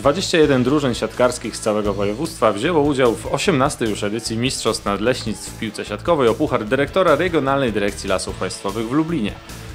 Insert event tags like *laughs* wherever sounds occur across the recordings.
21 drużyn siatkarskich z całego województwa wzięło udział w 18 już edycji Mistrzostw Nadleśnictw w piłce siatkowej o puchar dyrektora Regionalnej Dyrekcji Lasów Państwowych w Lublinie.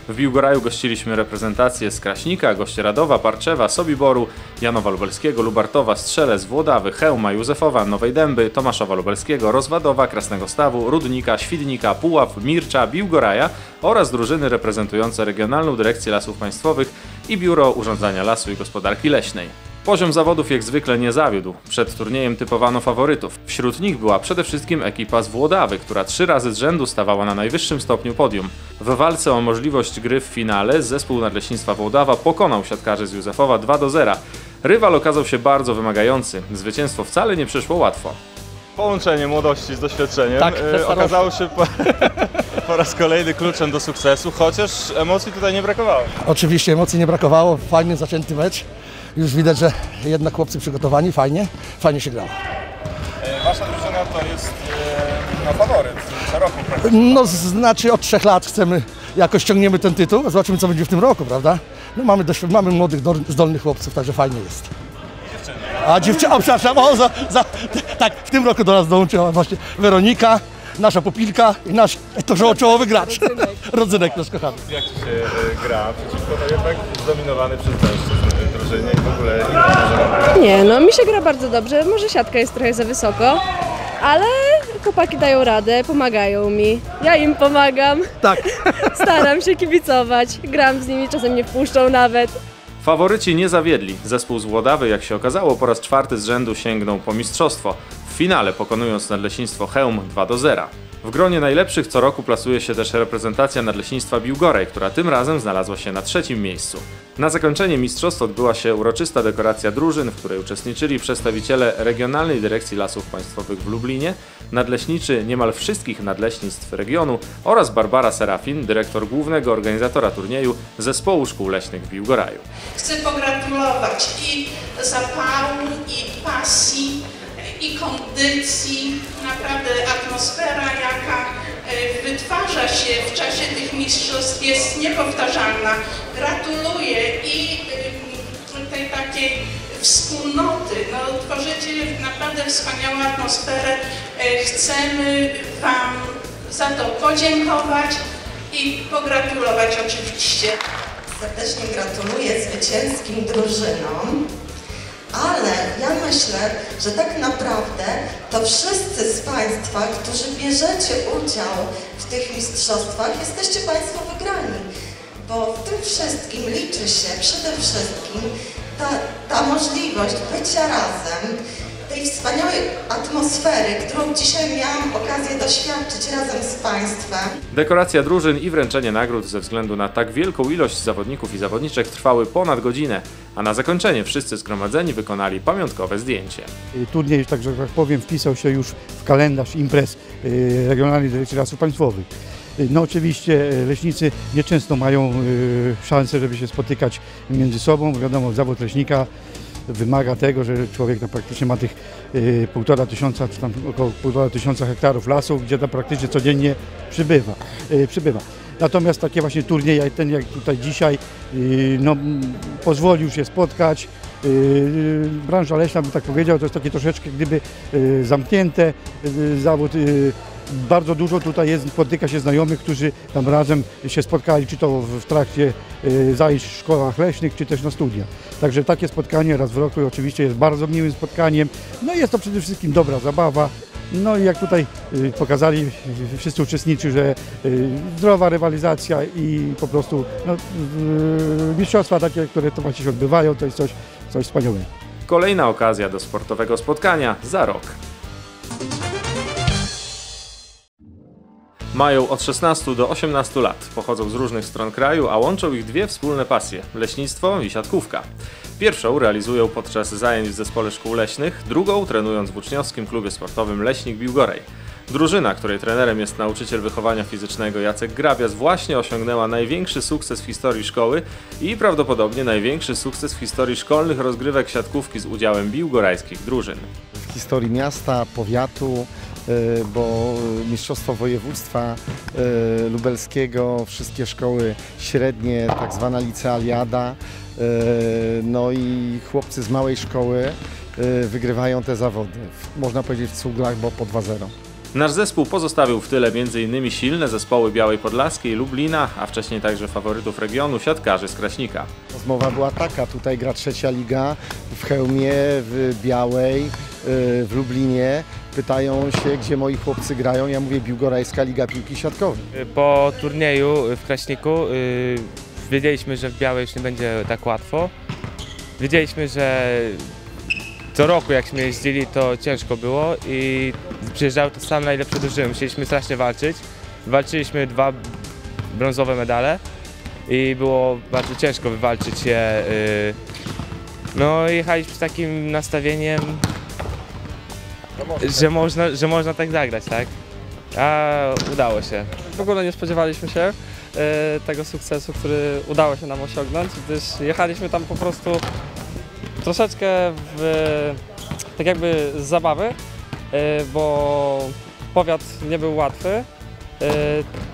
W Biłgoraju gościliśmy reprezentacje z Kraśnika, Gościeradowa, Parczewa, Sobiboru, Janowa Lubelskiego, Lubartowa, Strzelec, Włodawy, Chełma, Józefowa, Nowej Dęby, Tomaszowa Lubelskiego, Rozwadowa, Krasnego Stawu, Rudnika, Świdnika, Puław, Mircza, Biłgoraja oraz drużyny reprezentujące Regionalną Dyrekcję Lasów Państwowych i Biuro Urządzania Lasu i Gospodarki Leśnej. Poziom zawodów jak zwykle nie zawiódł. Przed turniejem typowano faworytów. Wśród nich była przede wszystkim ekipa z Włodawy, która trzy razy z rzędu stawała na najwyższym stopniu podium. W walce o możliwość gry w finale zespół Nadleśnictwa Włodawa pokonał siatkarzy z Józefowa 2 do 0. Rywal okazał się bardzo wymagający. Zwycięstwo wcale nie przyszło łatwo. Połączenie młodości z doświadczeniem Tak, e, okazało się po, *laughs* po raz kolejny kluczem do sukcesu, chociaż emocji tutaj nie brakowało. Oczywiście emocji nie brakowało, fajnie zaczęty mecz. Już widać, że jednak chłopcy przygotowani, fajnie, fajnie się grało. Wasza drużyna to jest e, no, faworyt co roku praktycznie. No znaczy od trzech lat chcemy, jakoś ciągniemy ten tytuł, zobaczymy co będzie w tym roku, prawda? No mamy, doświ- mamy młodych, zdolnych chłopców, także fajnie jest. A dziewczyna, o przepraszam, o, za, za, tak, w tym roku do nas dołączyła właśnie Weronika, nasza pupilka i nasz to czołowy gracz. Rodzynek nasz kochany. Jak Ci się e, gra przeciwko to jednak zdominowany przez mężczyzn e, drużynie i w ogóle drużyna? Nie, no mi się gra bardzo dobrze. Może siatka jest trochę za wysoko, ale chłopaki dają radę, pomagają mi. Ja im pomagam. Tak. *laughs* Staram się kibicować. Gram z nimi, czasem nie wpuszczą nawet. Faworyci nie zawiedli. Zespół z Włodawy, jak się okazało, po raz czwarty z rzędu sięgnął po mistrzostwo. Finale pokonując Nadleśnictwo Chełm 2 do 0. W gronie najlepszych co roku plasuje się też reprezentacja Nadleśnictwa Biłgorej, która tym razem znalazła się na trzecim miejscu. Na zakończenie mistrzostw odbyła się uroczysta dekoracja drużyn, w której uczestniczyli przedstawiciele Regionalnej Dyrekcji Lasów Państwowych w Lublinie, nadleśniczy niemal wszystkich nadleśnictw regionu oraz Barbara Serafin, dyrektor głównego organizatora turnieju Zespołu Szkół Leśnych w Biłgoraju. Chcę pogratulować i zapału, i pasji, i kondycji. Naprawdę atmosfera, jaka e, wytwarza się w czasie tych mistrzostw jest niepowtarzalna. Gratuluję i tej takiej wspólnoty. No, tworzycie naprawdę wspaniałą atmosferę. E, Chcemy Wam za to podziękować i pogratulować oczywiście. Serdecznie gratuluję zwycięskim drużynom, ale ja myślę, że tak naprawdę to wszyscy z Państwa, którzy bierzecie udział w tych mistrzostwach, jesteście Państwo wygrani, bo w tym wszystkim liczy się przede wszystkim ta, ta możliwość bycia razem, tej wspaniałej atmosfery, którą dzisiaj miałam okazję doświadczyć razem z Państwem. Dekoracja drużyn i wręczenie nagród ze względu na tak wielką ilość zawodników i zawodniczek trwały ponad godzinę, a na zakończenie wszyscy zgromadzeni wykonali pamiątkowe zdjęcie. Turniej, tak że tak powiem, wpisał się już w kalendarz imprez y, Regionalnej Dyrekcji Lasów Państwowych. No oczywiście y, leśnicy nieczęsto mają y, szansę, żeby się spotykać między sobą. Wiadomo, zawód leśnika wymaga tego, że człowiek no, praktycznie ma tych y, półtora tysiąca, czy tam około półtora tysiąca hektarów lasów, gdzie to praktycznie codziennie przybywa. y, przybywa. Natomiast takie właśnie turnieje jak ten, jak tutaj dzisiaj, y, no, pozwolił się spotkać. Branża leśna, bym tak powiedział, to jest takie troszeczkę gdyby zamknięte zawód. Bardzo dużo tutaj jest, spotyka się znajomych, którzy tam razem się spotkali, czy to w trakcie y, zajęć w szkołach leśnych, czy też na studiach. Także takie spotkanie raz w roku oczywiście jest bardzo miłym spotkaniem. No i jest to przede wszystkim dobra zabawa. No i jak tutaj y, pokazali y, wszyscy uczestnicy, że zdrowa rywalizacja i po prostu no, mistrzostwa takie, które to właśnie się odbywają, to jest coś, coś wspaniałego. Kolejna okazja do sportowego spotkania za rok. Mają od 16 do 18 lat, pochodzą z różnych stron kraju, a łączą ich dwie wspólne pasje leśnictwo i siatkówka. Pierwszą realizują podczas zajęć w zespole szkół leśnych, drugą trenując w uczniowskim klubie sportowym Leśnik Biłgorej. Drużyna, której trenerem jest nauczyciel wychowania fizycznego Jacek Grabias, właśnie osiągnęła największy sukces w historii szkoły i prawdopodobnie największy sukces w historii szkolnych rozgrywek siatkówki z udziałem biłgorajskich drużyn. Historii miasta, powiatu, y, bo Mistrzostwo Województwa y, Lubelskiego, wszystkie szkoły średnie, tak zwana licealiada, No i chłopcy z małej szkoły wygrywają te zawody. Można powiedzieć w cuglach, bo po 2-0. Nasz zespół pozostawił w tyle m.in. silne zespoły Białej Podlaskiej, Lublina, a wcześniej także faworytów regionu, siatkarzy z Kraśnika. Rozmowa była taka, tutaj gra trzecia liga w Chełmie, w Białej, w Lublinie. Pytają się, gdzie moi chłopcy grają. Ja mówię Biłgorajska Liga Piłki Siatkowej. Po turnieju w Kraśniku y, wiedzieliśmy, że w Białej już nie będzie tak łatwo. Wiedzieliśmy, że co roku jakśmy jeździli to ciężko było i przyjeżdżały to same najlepsze drużyny. Musieliśmy strasznie walczyć. Walczyliśmy dwa brązowe medale i było bardzo ciężko wywalczyć je. y, No jechaliśmy z takim nastawieniem, że można, że można tak zagrać, tak? A udało się. W ogóle nie spodziewaliśmy się e, tego sukcesu, który udało się nam osiągnąć, gdyż jechaliśmy tam po prostu troszeczkę w, tak jakby z zabawy, e, bo powiat nie był łatwy, e,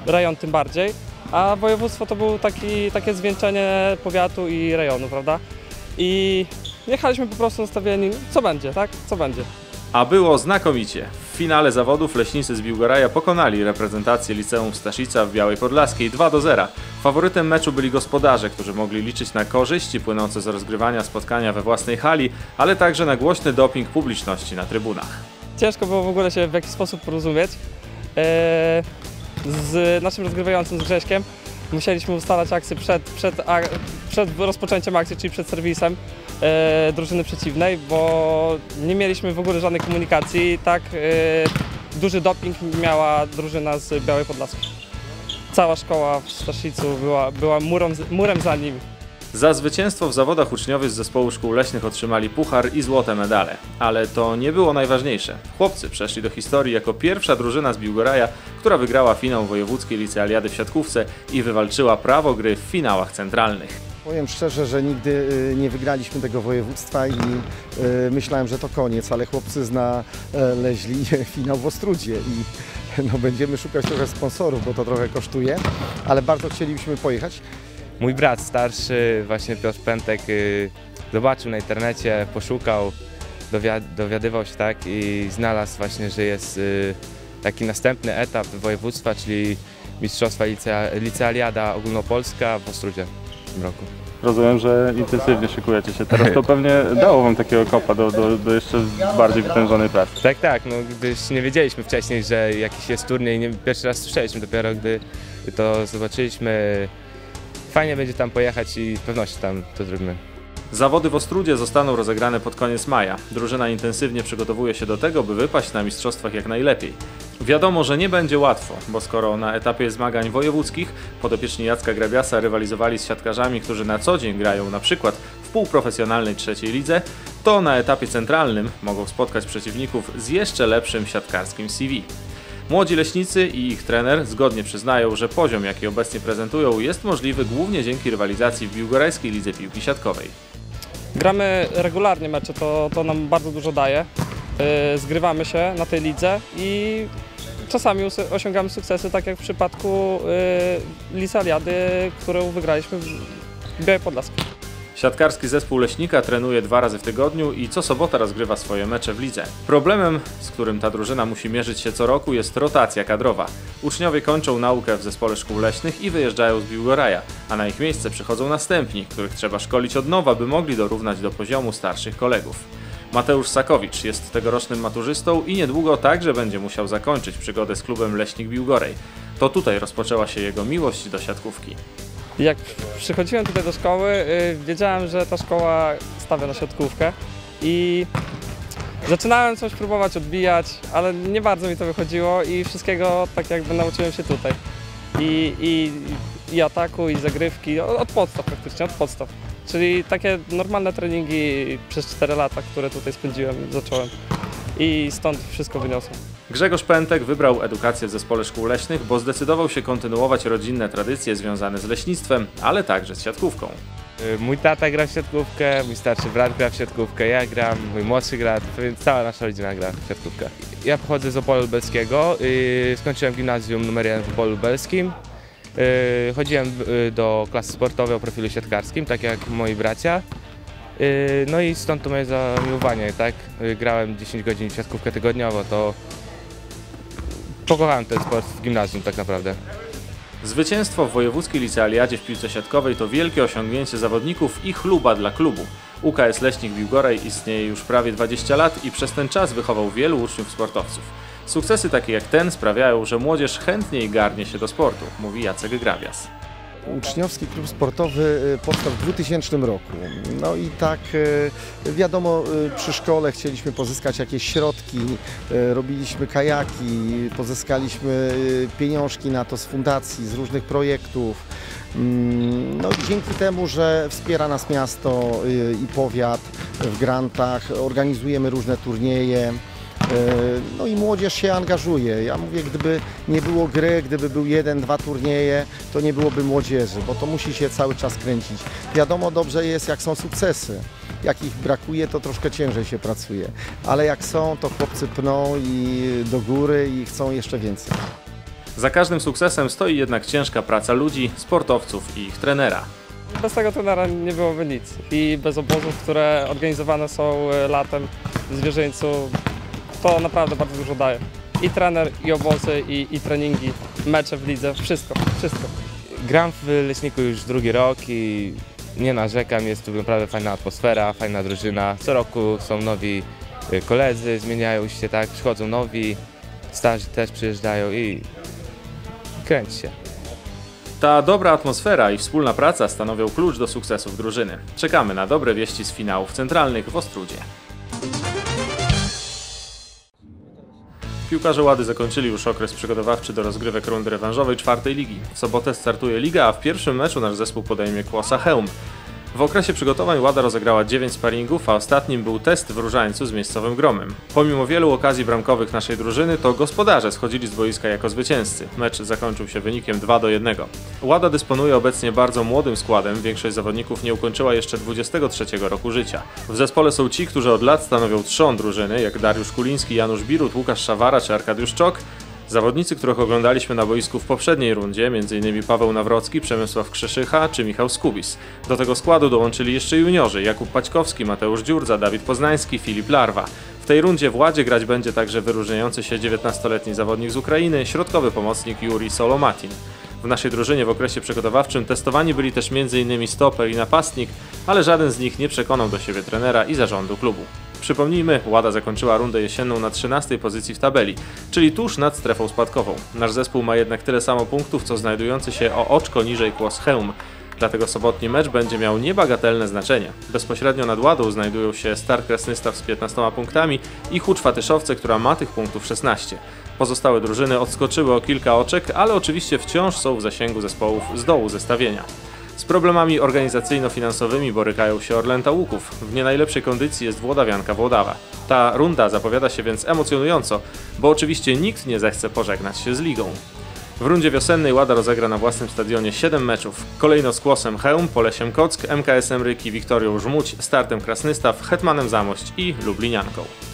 rejon tym bardziej, a województwo to było taki, takie zwieńczenie powiatu i rejonu, prawda? I jechaliśmy po prostu nastawieni, co będzie, tak? Co będzie. A było znakomicie. W finale zawodów leśnicy z Biłgoraja pokonali reprezentację liceum Staszica w Białej Podlaskiej 2 do 0. Faworytem meczu byli gospodarze, którzy mogli liczyć na korzyści płynące z rozgrywania spotkania we własnej hali, ale także na głośny doping publiczności na trybunach. ciężko było w ogóle się w jakiś sposób porozumieć. E, z naszym rozgrywającym z Grześkiem musieliśmy ustalać akcję przed, przed, przed rozpoczęciem akcji, czyli przed serwisem e, drużyny przeciwnej, bo nie mieliśmy w ogóle żadnej komunikacji. Tak e, duży doping miała drużyna z Białej Podlaskiej. Cała szkoła w Staszicu była, była murem, za nimi. Za zwycięstwo w zawodach uczniowie z zespołu szkół leśnych otrzymali puchar i złote medale. Ale to nie było najważniejsze. Chłopcy przeszli do historii jako pierwsza drużyna z Biłgoraja, która wygrała finał wojewódzkiej licealiady w siatkówce i wywalczyła prawo gry w finałach centralnych. Powiem szczerze, że nigdy y, nie wygraliśmy tego województwa i y, myślałem, że to koniec, ale chłopcy znaleźli *laughs* finał w Ostrudzie i *laughs* no, będziemy szukać trochę sponsorów, bo to trochę kosztuje, ale bardzo chcielibyśmy pojechać. Mój brat starszy, właśnie Piotr Pętek, y, zobaczył na internecie, poszukał, dowia- dowiadywał się tak i znalazł właśnie, że jest taki następny etap województwa, czyli Mistrzostwa licea, Licealiada Ogólnopolska w Ostrudzie tym roku. Rozumiem, że intensywnie szykujecie się teraz. To pewnie dało wam takiego kopa do, do, do jeszcze bardziej wytężonej pracy. Tak, tak, no gdyż nie wiedzieliśmy wcześniej, że jakiś jest turniej, nie, pierwszy raz słyszeliśmy dopiero, gdy to zobaczyliśmy. Fajnie będzie tam pojechać i z pewnością tam to zrobimy. Zawody w Ostrudzie zostaną rozegrane pod koniec maja. Drużyna intensywnie przygotowuje się do tego, by wypaść na mistrzostwach jak najlepiej. Wiadomo, że nie będzie łatwo, bo skoro na etapie zmagań wojewódzkich podopieczni Jacka Grabiasa rywalizowali z siatkarzami, którzy na co dzień grają na przykład w półprofesjonalnej trzeciej lidze, to na etapie centralnym mogą spotkać przeciwników z jeszcze lepszym siatkarskim CV. Młodzi leśnicy i ich trener zgodnie przyznają, że poziom, jaki obecnie prezentują, jest możliwy głównie dzięki rywalizacji w Biłgorajskiej Lidze Piłki Siatkowej. Gramy regularnie mecze, to, to nam bardzo dużo daje. Yy, Zgrywamy się na tej lidze i czasami osiągamy sukcesy, tak jak w przypadku yy, Lisaliady, którą wygraliśmy w Białej Podlaskiej. Siatkarski zespół Leśnika trenuje dwa razy w tygodniu i co sobota rozgrywa swoje mecze w lidze. Problemem, z którym ta drużyna musi mierzyć się co roku jest rotacja kadrowa. Uczniowie kończą naukę w zespole szkół leśnych i wyjeżdżają z Biłgoraja, a na ich miejsce przychodzą następni, których trzeba szkolić od nowa, by mogli dorównać do poziomu starszych kolegów. Mateusz Sakowicz jest tegorocznym maturzystą i niedługo także będzie musiał zakończyć przygodę z klubem Leśnik Biłgorej. To tutaj rozpoczęła się jego miłość do siatkówki. Jak przychodziłem tutaj do szkoły, yy, wiedziałem, że ta szkoła stawia na siatkówkę i zaczynałem coś próbować odbijać, ale nie bardzo mi to wychodziło i wszystkiego tak jakby nauczyłem się tutaj. I, i, i ataku, i zagrywki, od podstaw praktycznie, od podstaw. Czyli takie normalne treningi przez 4 lata, które tutaj spędziłem, zacząłem. I stąd wszystko wyniosłem. Grzegorz Pętek wybrał edukację w zespole szkół leśnych, bo zdecydował się kontynuować rodzinne tradycje związane z leśnictwem, ale także z siatkówką. Y, Mój tata gra w siatkówkę, mój starszy brat gra w siatkówkę, ja gram, mój młodszy gra, więc cała nasza rodzina gra w siatkówkę. Ja pochodzę z Opola Lubelskiego, yy, skończyłem gimnazjum numer 1 w Opolu Lubelskim Y, Chodziłem y, do klasy sportowej o profilu siatkarskim, tak jak moi bracia. Y, No i stąd to moje zamiłowanie, tak? Y, Grałem 10 godzin w siatkówkę tygodniowo, to pokochałem ten sport w gimnazjum tak naprawdę. Zwycięstwo w wojewódzkiej licealiadzie w piłce siatkowej to wielkie osiągnięcie zawodników i chluba dla klubu. UKS Leśnik Biłgoraj istnieje już prawie 20 lat i przez ten czas wychował wielu uczniów sportowców. Sukcesy takie jak ten sprawiają, że młodzież chętniej garnie się do sportu, mówi Jacek Grabias. Uczniowski klub sportowy y, powstał w 2000 roku. No i tak y, wiadomo, y, przy szkole chcieliśmy pozyskać jakieś środki, robiliśmy kajaki, pozyskaliśmy pieniążki na to z fundacji, z różnych projektów. Mm, No i dzięki temu, że wspiera nas miasto i powiat w grantach, organizujemy różne turnieje. E, No i młodzież się angażuje. Ja mówię, gdyby nie było gry, gdyby był jeden, dwa turnieje, to nie byłoby młodzieży, bo to musi się cały czas kręcić. Wiadomo dobrze jest, jak są sukcesy. Jak ich brakuje, to troszkę ciężej się pracuje. Ale jak są, to chłopcy pną i do góry i chcą jeszcze więcej. Za każdym sukcesem stoi jednak ciężka praca ludzi, sportowców i ich trenera. Bez tego trenera nie byłoby nic. I bez obozów, które organizowane są e, latem w Zwierzyńcu, to naprawdę bardzo dużo daje. I trener, i obozy, i, i treningi, mecze w lidze, wszystko, wszystko. Gram w Leśniku już drugi rok i nie narzekam, jest tu naprawdę fajna atmosfera, fajna drużyna. Co roku są nowi y, koledzy, zmieniają się, tak, przychodzą nowi, starzy też przyjeżdżają i kręci się. Ta dobra atmosfera i wspólna praca stanowią klucz do sukcesów drużyny. Czekamy na dobre wieści z finałów centralnych w Ostrudzie. Piłkarze Łady zakończyli już okres przygotowawczy do rozgrywek rundy rewanżowej czwartej ligi. W sobotę startuje liga, a w pierwszym meczu nasz zespół podejmie Kłosa Chełm. W okresie przygotowań Łada rozegrała 9 sparingów, a ostatnim był test w Różańcu z miejscowym gromem. Pomimo wielu okazji bramkowych naszej drużyny, to gospodarze schodzili z boiska jako zwycięzcy. Mecz zakończył się wynikiem 2 do 1. Łada dysponuje obecnie bardzo młodym składem, większość zawodników nie ukończyła jeszcze 23 roku życia. W zespole są ci, którzy od lat stanowią trzon drużyny, jak Dariusz Kuliński, Janusz Birut, Łukasz Szawara czy Arkadiusz Czok, Zawodnicy, których oglądaliśmy na boisku w poprzedniej rundzie, m.in. Paweł Nawrocki, Przemysław Krzyszycha czy Michał Skubis. Do tego składu dołączyli jeszcze juniorzy Jakub Paćkowski, Mateusz Dziurdza, Dawid Poznański, Filip Larwa. W tej rundzie w Ładzie grać będzie także wyróżniający się 19-letni zawodnik z Ukrainy, środkowy pomocnik Juri Solomatin. W naszej drużynie w okresie przygotowawczym testowani byli też m.in. stoper i napastnik, ale żaden z nich nie przekonał do siebie trenera i zarządu klubu. Przypomnijmy, Łada zakończyła rundę jesienną na 13 pozycji w tabeli, czyli tuż nad strefą spadkową. Nasz zespół ma jednak tyle samo punktów, co znajdujący się o oczko niżej Kłos Chełm. Dlatego sobotni mecz będzie miał niebagatelne znaczenie. Bezpośrednio nad Ładą znajdują się Start Krasnystaw z 15 punktami i Huczwa Tyszowce, która ma tych punktów 16. Pozostałe drużyny odskoczyły o kilka oczek, ale oczywiście wciąż są w zasięgu zespołów z dołu zestawienia. Z problemami organizacyjno-finansowymi borykają się Orlęta Łuków. W nie najlepszej kondycji jest Włodawianka Włodawa. Ta runda zapowiada się więc emocjonująco, bo oczywiście nikt nie zechce pożegnać się z ligą. W rundzie wiosennej Łada rozegra na własnym stadionie 7 meczów. Kolejno z Kłosem Chełm, Polesiem Kock, MKS-em Ryki, Wiktorią Żmuć, Startem Krasnystaw, Hetmanem Zamość i Lublinianką.